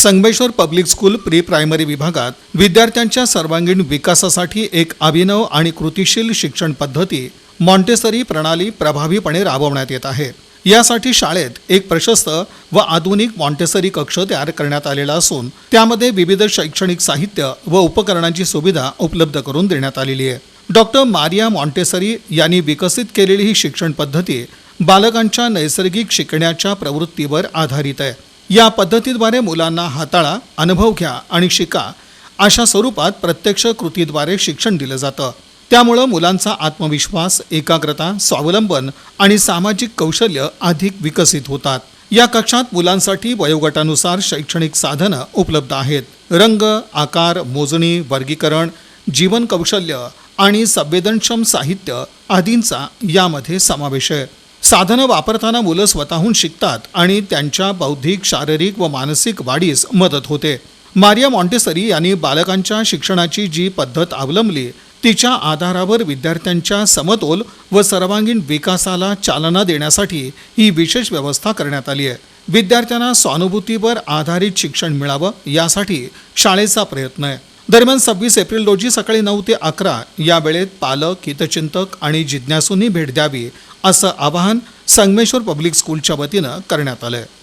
Sangameshwar public school pre primary विभागात विद्यार्थ्यांच्या सर्वांगीण विकासासाठी एक अभिनव आणि कृतिशील शिक्षण पद्धती मॉन्टेसरी प्रणाली प्रभावीपणे राबवण्यात येत आहे. यासाठी शाळेत एक प्रशस्त व आधुनिक मॉन्टेसरी कक्ष तयार करण्यात आलेला असून त्यामध्ये विविध शैक्षणिक साहित्य व उपकरणांची सुविधा उपलब्ध करून देण्यात आलेली आहे. डॉक्टर मारिया मॉन्टेसरी यांनी विकसित केलेली ही शिक्षण पद्धती बालकांच्या नैसर्गिक शिकण्याच्या प्रवृत्तीवर आधारित आहे. या पद्धतीद्वारे मुलांना हाताळा अनुभव घ्या आणि शिका. अशा स्वरूपात प्रत्यक्ष कृतीद्वारे शिक्षण दिलं जातं. त्यामुळं मुलांचा आत्मविश्वास एकाग्रता स्वावलंबन आणि सामाजिक कौशल्य अधिक विकसित होतात. या कक्षात मुलांसाठी वयोगटानुसार शैक्षणिक साधनं उपलब्ध आहेत. रंग आकार मोजणी वर्गीकरण जीवन कौशल्य आणि संवेदनक्षम साहित्य आदींचा यामध्ये समावेश आहे. साधनं वापरताना मुलं स्वतःहून शिकतात आणि त्यांच्या बौद्धिक शारीरिक व मानसिक वाढीस मदत होते. मारिया मॉन्टेसरी यांनी बालकांच्या शिक्षणाची जी पद्धत अवलंबली तिच्या आधारावर विद्यार्थ्यांच्या समतोल व सर्वांगीण विकासाला चालना देण्यासाठी ही विशेष व्यवस्था करण्यात आली आहे. विद्यार्थ्यांना सहानुभूतीवर आधारित शिक्षण मिळावं यासाठी शाळेचा प्रयत्न आहे. दरम्यान सव्वीस एप्रिल रोजी सकाळी नऊ ते अकरा या वेळेत पालक हितचिंतक आणि जिज्ञासूंनी भेट द्यावी असं आवाहन संगमेश्वर पब्लिक स्कूलच्या वतीनं करण्यात आलं आहे